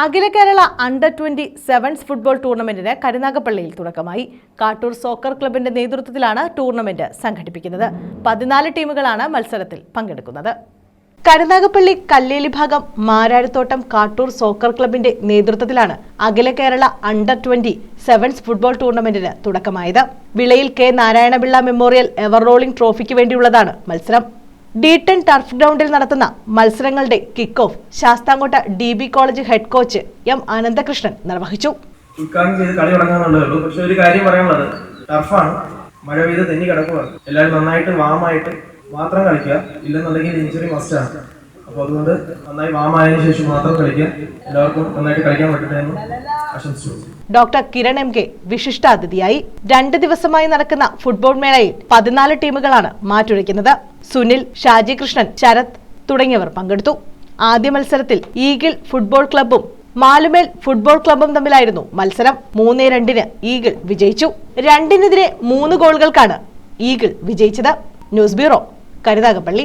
അഖില Kerala under twenty sevens football ടൂർണമെന്റിന് കരുനാഗപ്പള്ളിയിൽ തുടക്കമായി. Kattoor soccer ക്ലബിന്റെ നേതൃത്വത്തിലാണ് ടൂർണമെന്റ് സംഘടിപ്പിക്കുന്നത്. പതിനാല് ടീമുകളാണ് മത്സരത്തിൽ പങ്കെടുക്കുന്നത്. കരുനാഗപ്പള്ളി കല്ലേലി ഭാഗം മാരാരത്തോട്ടം കാട്ടൂർ സോക്കർ ക്ലബിന്റെ നേതൃത്വത്തിലാണ് അഖില Kerala under twenty sevens football ടൂർണമെന്റിന് തുടക്കമായത്. വിളയിൽ K Narayanapillai memorial ever rolling ട്രോഫിക്ക് വേണ്ടിയുള്ളതാണ് മത്സരം. ഡി ടെൻ ടർഫ് ഗ്രൗണ്ടിൽ നടത്തുന്ന മത്സരങ്ങളുടെ kick off Sasthamkotta D B college head coach M Ananthakrishnan നിർവഹിച്ചു. കളി പക്ഷെ ഒരു കാര്യം പറയാനുള്ളത്. മഴ പെയ്ത് തെന്നി കിടക്കുക. എല്ലാവരും നന്നായിട്ട് വാമായിട്ട് മാത്രം കളിക്കുക. ഇല്ലെന്നുണ്ടെങ്കിൽ ഇഞ്ചുറി മസ്റ്റാണ് അപ്പോൾ അതുകൊണ്ട് നന്നായി വാമായതിനു ശേഷം മാത്രം കളിക്കാൻ എല്ലാവർക്കും നന്നായിട്ട് കളിക്കാൻ പറ്റട്ടെ എന്ന് ആശംസിച്ചു ഡോക്ടർ കിരൺ എം കെ വിശിഷ്ടാതിഥിയായി. രണ്ട് ദിവസമായി നടക്കുന്ന ഫുട്ബോൾ മേളയിൽ പതിനാല് ടീമുകളാണ് മാറ്റുരയ്ക്കുന്നത് സുനിൽ ഷാജി കൃഷ്ണൻ ശരത് തുടങ്ങിയവർ പങ്കെടുത്തു. ആദ്യ മത്സരത്തിൽ ഈഗിൾ ഫുട്ബോൾ ക്ലബും മാലുമേൽ ഫുട്ബോൾ ക്ലബും തമ്മിലായിരുന്നു മത്സരം. മൂന്നേ രണ്ടിന് ഈഗിൾ വിജയിച്ചു. രണ്ടിനെതിരെ മൂന്ന് ഗോളുകൾക്കാണ് ഈഗിൾ വിജയിച്ചത്. News bureau Karunagappally.